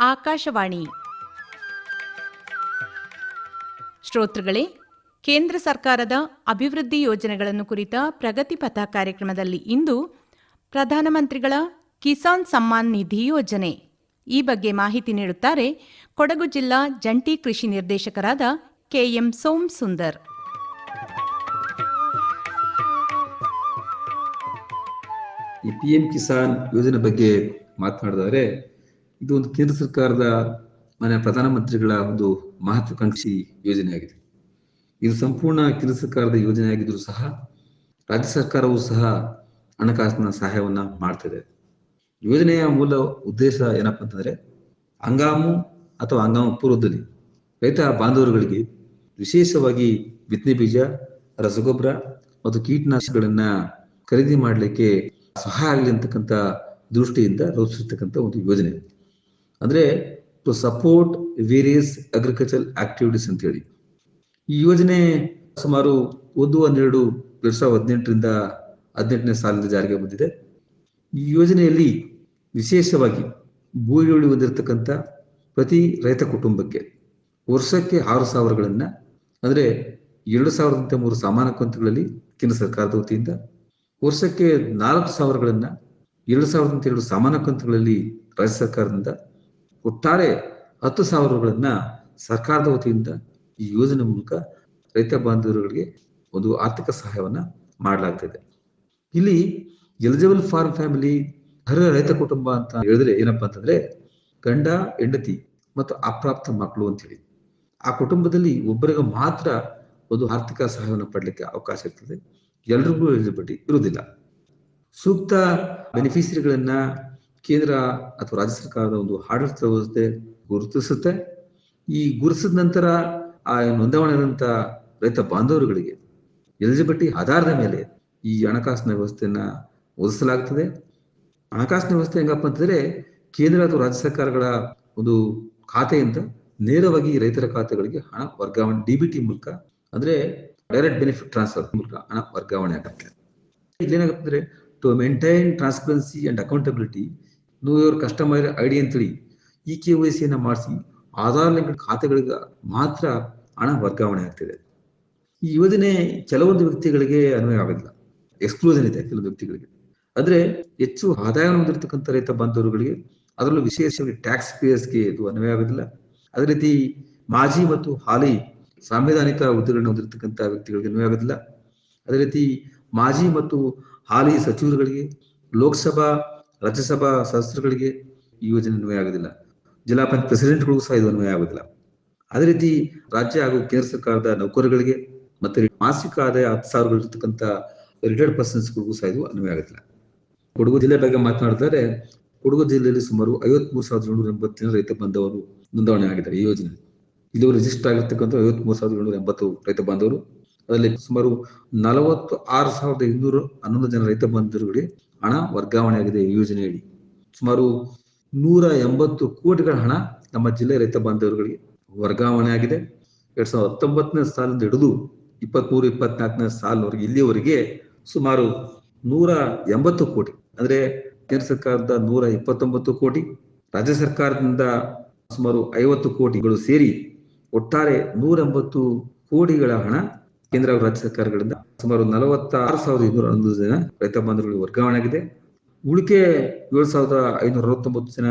ಆಕಾಶವಾಣಿ. ಶ್ರೋತೃಗಳೇ, ಕೇಂದ್ರ ಸರ್ಕಾರದ ಅಭಿವೃದ್ಧಿ ಯೋಜನೆಗಳನ್ನು ಕುರಿತ ಪ್ರಗತಿ ಪಥ ಕಾರ್ಯಕ್ರಮದಲ್ಲಿ ಇಂದು ಪ್ರಧಾನಮಂತ್ರಿಗಳ ಕಿಸಾನ್ ಸಮ್ಮಾನ್ ನಿಧಿ ಯೋಜನೆ. ಈ ಬಗ್ಗೆ ಮಾಹಿತಿ ನೀಡುತ್ತಾರೆ ಕೊಡಗು ಜಿಲ್ಲಾ ಜಂಟಿ ಕೃಷಿ ನಿರ್ದೇಶಕರಾದ ಕೆಎಂ ಸೋಮ್ ಸುಂದರ್. ಈ ಪಿ ಎಂ ಕಿಸಾನ್ ಯೋಜನೆ ಬಗ್ಗೆ ಮಾತನಾಡಿದರೆ ಇದು ಒಂದು ಕೇಂದ್ರ ಸರ್ಕಾರದ ಮನೆ ಪ್ರಧಾನಮಂತ್ರಿಗಳ ಒಂದು ಮಹತ್ವಾಕಾಂಕ್ಷಿ ಯೋಜನೆಯಾಗಿದೆ. ಇದು ಸಂಪೂರ್ಣ ಕೇಂದ್ರ ಸರ್ಕಾರದ ಯೋಜನೆ ಸಹ ರಾಜ್ಯ ಸರ್ಕಾರವು ಸಹ ಹಣಕಾಸಿನ ಸಹಾಯವನ್ನ ಮಾಡ್ತಿದೆ ಯೋಜನೆಯ ಮೂಲ ಉದ್ದೇಶ ಏನಪ್ಪಾ ಅಂತಂದ್ರೆ ಹಂಗಾಮು ಅಥವಾ ಹಂಗಾಮು ಪೂರ್ವದಲ್ಲಿ ರೈತ ಬಾಂಧವರುಗಳಿಗೆ ವಿಶೇಷವಾಗಿ ಬಿತ್ತನೆ ಬೀಜ, ರಸಗೊಬ್ಬರ ಮತ್ತು ಕೀಟನಾಶಕಗಳನ್ನ ಖರೀದಿ ಮಾಡಲಿಕ್ಕೆ ಸಹಾಯ ಆಗಲಿ ಅಂತಕ್ಕಂಥ ದೃಷ್ಟಿಯಿಂದ ರೂಪಿಸಿರ್ತಕ್ಕಂಥ ಒಂದು ಯೋಜನೆ. ಅಂದ್ರೆ to support various agriculture activities ಅಂತ ಹೇಳಿ ಈ ಯೋಜನೆ ಸುಮಾರು ಒಂದು ಹನ್ನೆರಡು ಎರಡ್ ಸಾವಿರದ ಹದಿನೆಂಟರಿಂದ ಹದಿನೆಂಟನೇ ಸಾಲದ ಜಾರಿಗೆ ಬಂದಿದೆ. ಈ ಯೋಜನೆಯಲ್ಲಿ ವಿಶೇಷವಾಗಿ ಭೂಮಿಯಲ್ಲಿ ಹೊಂದಿರತಕ್ಕಂಥ ಪ್ರತಿ ರೈತ ಕುಟುಂಬಕ್ಕೆ ವರ್ಷಕ್ಕೆ ಆರು ಸಾವಿರಗಳನ್ನ, ಅಂದ್ರೆ ಎರಡು ಸಾವಿರದಂತೆ ಮೂರು ಸಮಾನ ಕಂತುಗಳಲ್ಲಿ ಕೇಂದ್ರ ಸರ್ಕಾರದ ವತಿಯಿಂದ ವರ್ಷಕ್ಕೆ ನಾಲ್ಕು ಸಾವಿರಗಳನ್ನ ಎರಡು ಸಾವಿರದಂತೆ ಎರಡು ಸಮಾನ ಕಂತುಗಳಲ್ಲಿ ರಾಜ್ಯ ಸರ್ಕಾರದಿಂದ ಒಟ್ಟಾರೆ ಹತ್ತು ಸಾವಿರಗಳನ್ನ ಸರ್ಕಾರದ ವತಿಯಿಂದ ಈ ಯೋಜನೆ ಮೂಲಕ ರೈತ ಬಾಂಧವರುಗಳಿಗೆ ಒಂದು ಆರ್ಥಿಕ ಸಹಾಯವನ್ನ ಮಾಡಲಾಗ್ತಿದೆ. ಇಲ್ಲಿ ಎಲಿಜಿಬಲ್ ಫಾರ್ ಫ್ಯಾಮಿಲಿ ಅರ್ಹ ರೈತ ಕುಟುಂಬ ಅಂತ ಹೇಳಿದ್ರೆ ಏನಪ್ಪಾ ಅಂತಂದ್ರೆ ಗಂಡ, ಹೆಂಡತಿ ಮತ್ತು ಅಪ್ರಾಪ್ತ ಮಕ್ಕಳು ಅಂತ ಹೇಳಿ ಆ ಕುಟುಂಬದಲ್ಲಿ ಒಬ್ಬರಿಗೆ ಮಾತ್ರ ಒಂದು ಆರ್ಥಿಕ ಸಹಾಯವನ್ನು ಪಡಲಿಕ್ಕೆ ಅವಕಾಶ ಇರ್ತದೆ. ಎಲ್ರಿಗೂ ಎಲಿಜಿಬಿಲಿಟಿ ಇರುವುದಿಲ್ಲ. ಸೂಕ್ತ ಬೆನಿಫಿಷರಿಗಳನ್ನ ಕೇಂದ್ರ ಅಥವಾ ರಾಜ್ಯ ಸರ್ಕಾರದ ಒಂದು ಆಡಳಿತ ವ್ಯವಸ್ಥೆ ಗುರುತಿಸುತ್ತೆ. ಈ ಗುರುತಿಸಿದ ನಂತರ ಆ ನೋಂದಾವಣೆಯಾದಂತ ರೈತ ಬಾಂಧವರುಗಳಿಗೆ ಎಲಿಜಿಬಿಲಿಟಿ ಆಧಾರದ ಮೇಲೆ ಈ ಹಣಕಾಸಿನ ವ್ಯವಸ್ಥೆಯನ್ನ ಒದಗಿಸಲಾಗ್ತದೆ. ಹಣಕಾಸಿನ ವ್ಯವಸ್ಥೆ ಹೆಂಗಪ್ಪ ಅಂತಂದ್ರೆ ಕೇಂದ್ರ ಅಥವಾ ರಾಜ್ಯ ಸರ್ಕಾರಗಳ ಒಂದು ಖಾತೆಯಿಂದ ನೇರವಾಗಿ ರೈತರ ಖಾತೆಗಳಿಗೆ ಹಣ ವರ್ಗಾವಣೆ ಡಿಬಿಟಿ ಮೂಲಕ ಅಂದ್ರೆ ಡೈರೆಕ್ಟ್ ಬೆನಿಫಿಟ್ ಟ್ರಾನ್ಸ್ಫರ್ ಮೂಲಕ ಹಣ ವರ್ಗಾವಣೆ ಆಗುತ್ತೆ. ಇಲ್ಲೇನಾಗುತ್ತೆ to maintain transparency and accountability know your customer ID ಅಂತೇಳಿ ಈ ಕೆ ವೈ ಸಿಯನ್ನು ಮಾಡಿಸಿ ಆಧಾರ್ ಲಿಂಕ್ ಖಾತೆಗಳಿಗೆ ಮಾತ್ರ ಹಣ ವರ್ಗಾವಣೆ ಆಗ್ತಿದೆ. ಈ ಯೋಜನೆ ಕೆಲವೊಂದು ವ್ಯಕ್ತಿಗಳಿಗೆ ಅನ್ವಯ ಆಗೋದಿಲ್ಲ. ಎಕ್ಸ್ಕ್ಲೂಷನ್ ಇದೆ ಕೆಲವು ವ್ಯಕ್ತಿಗಳಿಗೆ. ಆದರೆ ಹೆಚ್ಚು ಆದಾಯವನ್ನು ಹೊಂದಿರತಕ್ಕಂಥ ರೈತ ಬಾಂಧವರುಗಳಿಗೆ ಅದರಲ್ಲೂ ವಿಶೇಷವಾಗಿ ಟ್ಯಾಕ್ಸ್ ಪೇಯರ್ಸ್ಗೆ ಇದು ಅನ್ವಯ ಆಗೋದಿಲ್ಲ. ಅದೇ ರೀತಿ ಮಾಜಿ ಮತ್ತು ಹಾಲಿ ಸಾಂವಿಧಾನಿಕ ಹುದ್ದೆಗಳನ್ನು ಹೊಂದಿರತಕ್ಕಂಥ ವ್ಯಕ್ತಿಗಳಿಗೆ ಅನ್ವಯ ಆಗೋದಿಲ್ಲ. ಅದೇ ರೀತಿ ಮಾಜಿ ಮತ್ತು ಹಾಲಿ ಸಚಿವರುಗಳಿಗೆ ಲೋಕಸಭಾ ರಾಜ್ಯಸಭಾ ಸದಸ್ಯರುಗಳಿಗೆ ಈ ಯೋಜನೆ ಅನ್ವಯ ಆಗುದಿಲ್ಲ. ಜಿಲ್ಲಾ ಪಂಚಾಯತ್ ಪ್ರೆಸಿಡೆಂಟ್ಗಳಿಗೂ ಸಹ ಇದು ಅನ್ವಯ ಆಗುದಿಲ್ಲ. ಅದೇ ರೀತಿ ರಾಜ್ಯ ಹಾಗೂ ಕೇಂದ್ರ ಸರ್ಕಾರದ ನೌಕರರಿಗೆ ಮತ್ತೆ ಮಾಸಿಕ ಆದಾಯ ಹತ್ತು ಸಾವಿರಗಳಿರ್ತಕ್ಕಂಥ ರಿಟೈರ್ಡ್ ಪರ್ಸನ್ಸ್ಗಳಿಗೂ ಸಹ ಇದು ಅನ್ವಯ ಆಗುತ್ತಿಲ್ಲ ಕೊಡಗು ಜಿಲ್ಲೆ ಬಗ್ಗೆ ಮಾತನಾಡಿದರೆ, ಕೊಡಗು ಜಿಲ್ಲೆಯಲ್ಲಿ ಸುಮಾರು ಐವತ್ಮೂರು ಸಾವಿರದ ಏಳ್ನೂರ ಎಂಬತ್ತು ರೈತ ಬಂಧವರು ನೋಂದಣಿ ಆಗಿದ್ದಾರೆ ಈ ಯೋಜನೆ ಇದು ರಿಜಿಸ್ಟರ್ ಆಗಿರ್ತಕ್ಕಂಥ ಐವತ್ಮೂರು ಸಾವಿರದ ಏಳ್ನೂರ ಎಂಬತ್ತು ರೈತ ಬಾಂಧವರು ಅದರಲ್ಲಿ ಸುಮಾರು ನಲವತ್ತು ಆರು ಸಾವಿರದ ಇನ್ನೂರ ಹನ್ನೊಂದು ಜನ ರೈತ ಬಂಧುಗಳಿಗೆ ಹಣ ವರ್ಗಾವಣೆಯಾಗಿದೆ ಈ ಯೋಜನೆಯಡಿ. ಸುಮಾರು ನೂರ ಎಂಬತ್ತು ಕೋಟಿಗಳ ಹಣ ನಮ್ಮ ಜಿಲ್ಲೆ ರೈತ ಬಾಂಧವರುಗಳಿಗೆ ವರ್ಗಾವಣೆ ಆಗಿದೆ. ಎರಡ್ ಸಾವಿರದ ಹತ್ತೊಂಬತ್ತನೇ ಸಾಲಿಂದ ಹಿಡಿದು ಇಪ್ಪತ್ಮೂರು, ಇಪ್ಪತ್ನಾಲ್ಕನೇ ಸಾಲಿನವರೆಗೆ ಇಲ್ಲಿಯವರೆಗೆ ಸುಮಾರು ನೂರ ಎಂಬತ್ತು ಕೋಟಿ, ಅಂದ್ರೆ ಕೇಂದ್ರ ಸರ್ಕಾರದ ನೂರ ಇಪ್ಪತ್ತೊಂಬತ್ತು ಕೋಟಿ, ರಾಜ್ಯ ಸರ್ಕಾರದಿಂದ ಸುಮಾರು ಐವತ್ತು ಕೋಟಿಗಳು ಸೇರಿ ಒಟ್ಟಾರೆ ನೂರ ಎಂಬತ್ತು ಕೋಟಿಗಳ ಹಣ ಕೇಂದ್ರ ಹಾಗೂ ರಾಜ್ಯ ಸರ್ಕಾರಗಳಿಂದ ಸುಮಾರು ನಲವತ್ತಾರು ಸಾವಿರದ ಇನ್ನೂರ ಹನ್ನೊಂದು ಜನ ರೈತ ಬಾಂಧವರಿಗೆ ವರ್ಗಾವಣೆ ಆಗಿದೆ. ಉಳಿಕೆ ಏಳು ಸಾವಿರದ ಐನೂರ ಅರವತ್ತೊಂಬತ್ತು ಜನ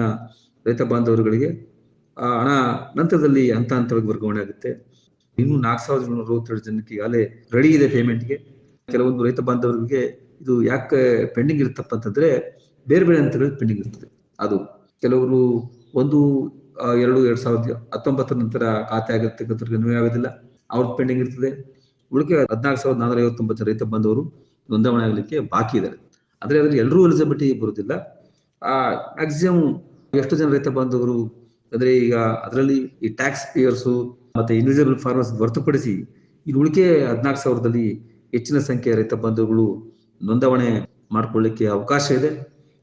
ರೈತ ಬಾಂಧವರುಗಳಿಗೆ, ಆ, ಹಣ ನಂತರದಲ್ಲಿ ಹಂತ ಹಂತವಾಗಿ ವರ್ಗಾವಣೆ ಆಗುತ್ತೆ. ಇನ್ನೂ ನಾಲ್ಕು ಸಾವಿರದ ಏಳ್ನೂರ ಅರವತ್ತೆರಡು ಜನಕ್ಕೆ ಈಗಾಗಲೇ ರೆಡಿ ಇದೆ ಪೇಮೆಂಟ್ಗೆ ಕೆಲವೊಂದು ರೈತ ಬಾಂಧವರಿಗೆ ಇದು ಯಾಕೆ ಪೆಂಡಿಂಗ್ ಇರುತ್ತಪ್ಪ ಅಂತಂದ್ರೆ ಬೇರೆ ಬೇರೆ ಹಂತಗಳಲ್ಲಿ ಪೆಂಡಿಂಗ್ ಇರ್ತದೆ. ಅದು ಕೆಲವರು ಒಂದು ಎರಡು, ಎರಡ್ ಸಾವಿರದ ಹತ್ತೊಂಬತ್ತರ ನಂತರ ಖಾತೆ ಆಗಿರ್ತಕ್ಕಂಥವ್ರಿಗೆ ಅನ್ವಯ ಆಗೋದಿಲ್ಲ ಅವ್ರದ್ದು ಪೆಂಡಿಂಗ್ ಇರ್ತದೆ. ಉಳಿಕೆ ಹದಿನಾಲ್ಕು ಸಾವಿರದ ನಾನೂರ ಐವತ್ತೊಂಬತ್ತು ರೈತ ಬಂದವರು ನೋಂದಾವಣೆ ಆಗಲಿಕ್ಕೆ ಬಾಕಿ ಇದ್ದಾರೆ. ಆದ್ರೆ ಅದ್ರಲ್ಲಿ ಎಲ್ಲರೂ ಎಲಿಜಿಬಿಲಿಟಿ ಬರುವುದಿಲ್ಲ ಆ ಮ್ಯಾಕ್ಸಿಮಮ್ ಎಷ್ಟು ಜನ ರೈತ ಬಂದವರು ಅಂದ್ರೆ ಈಗ ಅದರಲ್ಲಿ ಈ ಟ್ಯಾಕ್ಸ್ ಪೇಯರ್ಸು ಮತ್ತೆ ಇನ್ವಿಜಿಬಲ್ ಫಾರ್ಮರ್ಸ್ ಹೊರತುಪಡಿಸಿ ಈ ಉಳಿಕೆ ಹದಿನಾಲ್ಕು ಸಾವಿರದಲ್ಲಿ ಹೆಚ್ಚಿನ ಸಂಖ್ಯೆಯ ರೈತ ಬಂಧುಗಳು ನೋಂದಾವಣೆ ಮಾಡ್ಕೊಳ್ಳಿಕ್ಕೆ ಅವಕಾಶ ಇದೆ.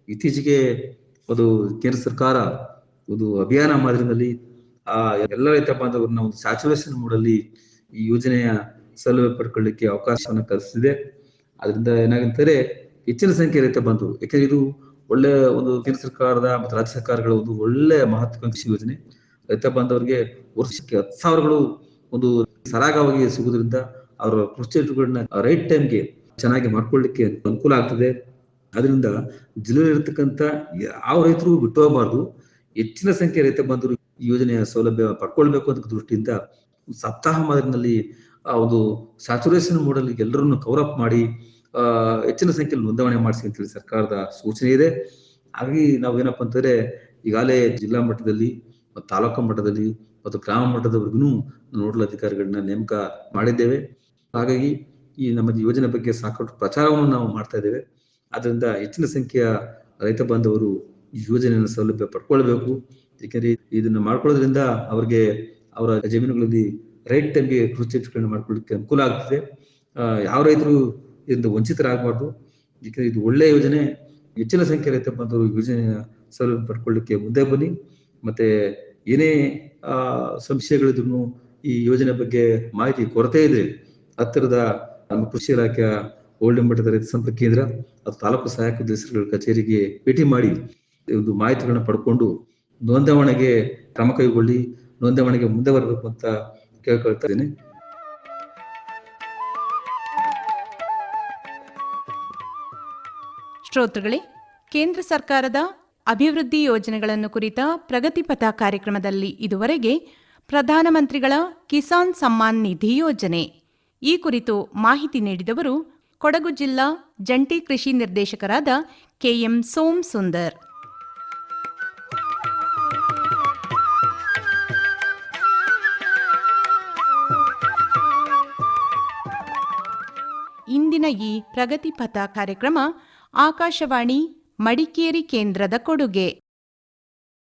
ಇತ್ತೀಚೆಗೆ ಒಂದು ಕೇಂದ್ರ ಸರ್ಕಾರ ಒಂದು ಅಭಿಯಾನ ಮಾದರಿನಲ್ಲಿ ಆ ಎಲ್ಲ ರೈತ ಬಾಂಧವರನ್ನ ಒಂದು ಸ್ಯಾಚುರೇಷನ್ ಮೂಡಲ್ಲಿ ಈ ಯೋಜನೆಯ ಸೌಲಭ್ಯ ಪಡ್ಕೊಳ್ಳಿಕ್ಕೆ ಅವಕಾಶವನ್ನು ಕಲ್ಪಿಸಿದೆ ಅದರಿಂದ ಏನಾಗಂತಾರೆ ಹೆಚ್ಚಿನ ಸಂಖ್ಯೆ ರೈತ ಬಾಂಧವರು ಯಾಕಂದ್ರೆ ಇದು ಒಳ್ಳೆ ಒಂದು ಕೇಂದ್ರ ಸರ್ಕಾರದ ಮತ್ತು ರಾಜ್ಯ ಸರ್ಕಾರಗಳ ಒಂದು ಒಳ್ಳೆ ಮಹತ್ವಾಕಾಂಕ್ಷಿ ಯೋಜನೆ. ರೈತ ಬಾಂಧವರಿಗೆ ವರ್ಷಕ್ಕೆ ಹತ್ತು ಸಾವಿರಗಳು ಒಂದು ಸರಾಗವಾಗಿ ಸಿಗುವುದರಿಂದ ಅವರ ಕೃಷಿಗಳನ್ನ ರೈಟ್ ಟೈಮ್ಗೆ ಚೆನ್ನಾಗಿ ಮಾಡ್ಕೊಳ್ಳಿಕ್ಕೆ ಅನುಕೂಲ ಆಗ್ತದೆ. ಅದರಿಂದ ಜಿಲ್ಲೆಯಲ್ಲಿರ್ತಕ್ಕಂಥ ಯಾವ ರೈತರು ಬಿಟ್ಟು ಹೋಗಬಾರ್ದು. ಹೆಚ್ಚಿನ ಸಂಖ್ಯೆ ರೈತ ಬಾಂಧವರು ಈ ಯೋಜನೆಯ ಸೌಲಭ್ಯ ಪಡ್ಕೊಳ್ಬೇಕು ಅಂತ ದೃಷ್ಟಿಯಿಂದ ಸಪ್ತಾಹ ಮಾದರಿನಲ್ಲಿ ಒಂದು ಸ್ಯಾಚುರೇಷನ್ ಮೋಡಲ್ ಎಲ್ಲರನ್ನು ಅಪ್ ಮಾಡಿ ಹೆಚ್ಚಿನ ಸಂಖ್ಯೆಯಲ್ಲಿ ನೋಂದಣಿ ಮಾಡಿಸಿ ಅಂತೇಳಿ ಸರ್ಕಾರದ ಸೂಚನೆ ಇದೆ. ಹಾಗಾಗಿ ನಾವು ಏನಪ್ಪಾ ಅಂತಂದ್ರೆ ಈಗಾಗಲೇ ಜಿಲ್ಲಾ ಮಟ್ಟದಲ್ಲಿ ಮತ್ತು ತಾಲೂಕು ಮಟ್ಟದಲ್ಲಿ ಮತ್ತು ಗ್ರಾಮ ಮಟ್ಟದವರೆಗೂ ನೋಡಲ್ ಅಧಿಕಾರಿಗಳನ್ನ ನೇಮಕ ಮಾಡಿದ್ದೇವೆ. ಹಾಗಾಗಿ ಈ ನಮ್ಮ ಯೋಜನೆ ಬಗ್ಗೆ ಸಾಕಷ್ಟು ಪ್ರಚಾರವನ್ನು ನಾವು ಮಾಡ್ತಾ ಇದ್ದೇವೆ. ಆದ್ರಿಂದ ಹೆಚ್ಚಿನ ಸಂಖ್ಯೆಯ ರೈತ ಬಾಂಧವರು ಈ ಯೋಜನೆಯನ್ನು ಸೌಲಭ್ಯ ಪಡ್ಕೊಳ್ಬೇಕು. ಏಕೆಂದ್ರೆ ಇದನ್ನ ಮಾಡ್ಕೊಳ್ಳೋದ್ರಿಂದ ಅವ್ರಿಗೆ ಅವರ ಜಮೀನುಗಳಲ್ಲಿ ರೈಟ್ ಟೈಮ್ಗೆ ಕೃಷಿ ಚಟುವಟಿಕೆಗಳನ್ನ ಮಾಡ್ಕೊಳ್ಳಿಕ್ಕೆ ಅನುಕೂಲ ಆಗ್ತದೆ. ಯಾವ ರೈತರು ಇದರಿಂದ ವಂಚಿತರಾಗಬಾರ್ದು. ಏಕೆಂದ್ರೆ ಇದು ಒಳ್ಳೆಯ ಯೋಜನೆ. ಹೆಚ್ಚಿನ ಸಂಖ್ಯೆ ರೈತ ಬಂದು ಯೋಜನೆ ಸೌಲಭ್ಯ ಪಡ್ಕೊಳ್ಳಿಕ್ಕೆ ಮುಂದೆ ಬನ್ನಿ. ಮತ್ತೆ ಏನೇ ಸಂಶಯಗಳಿದ್ರು ಈ ಯೋಜನೆ ಬಗ್ಗೆ ಮಾಹಿತಿ ಕೊರತೆ ಇದೆ ಹತ್ತಿರದ ನಮ್ಮ ಕೃಷಿ ಇಲಾಖೆಯ ಓಲ್ಡ್ ಮಟ್ಟದ ರೈತ ಸಂಪರ್ಕ ಕೇಂದ್ರ, ಅದು ತಾಲೂಕು ಸಹಾಯಕ ನಿರ್ದೇಶಕರ ಕಚೇರಿಗೆ ಭೇಟಿ ಮಾಡಿ ಒಂದು ಮಾಹಿತಿಗಳನ್ನ ಪಡ್ಕೊಂಡು ನೋಂದಾವಣೆಗೆ ಕ್ರಮ ಕೈಗೊಳ್ಳಿ, ನೋಂದಾವಣೆಗೆ ಮುಂದೆ ಬರಬೇಕು ಅಂತ ಕೇಳ್ಕೊಳ್ತಾ ಇದ್ದೀನಿ. ಶ್ರೋತೃಗಳೇ, ಕೇಂದ್ರ ಸರ್ಕಾರದ ಅಭಿವೃದ್ಧಿ ಯೋಜನೆಗಳನ್ನು ಕುರಿತ ಪ್ರಗತಿಪಥ ಕಾರ್ಯಕ್ರಮದಲ್ಲಿ ಇದುವರೆಗೆ ಪ್ರಧಾನಮಂತ್ರಿಗಳ ಕಿಸಾನ್ ಸಮ್ಮಾನ್ ನಿಧಿ ಯೋಜನೆ. ಈ ಕುರಿತು ಮಾಹಿತಿ ನೀಡಿದವರು ಕೊಡಗು ಜಿಲ್ಲಾ ಜಂಟಿ ಕೃಷಿ ನಿರ್ದೇಶಕರಾದ ಕೆಎಂ ಸೋಮ್ ಸುಂದರ್ ಇಂದಿನ ಈ ಪ್ರಗತಿಪಥ ಕಾರ್ಯಕ್ರಮ ಆಕಾಶವಾಣಿ ಮಡಿಕೇರಿ ಕೇಂದ್ರದ ಕೊಡುಗೆ.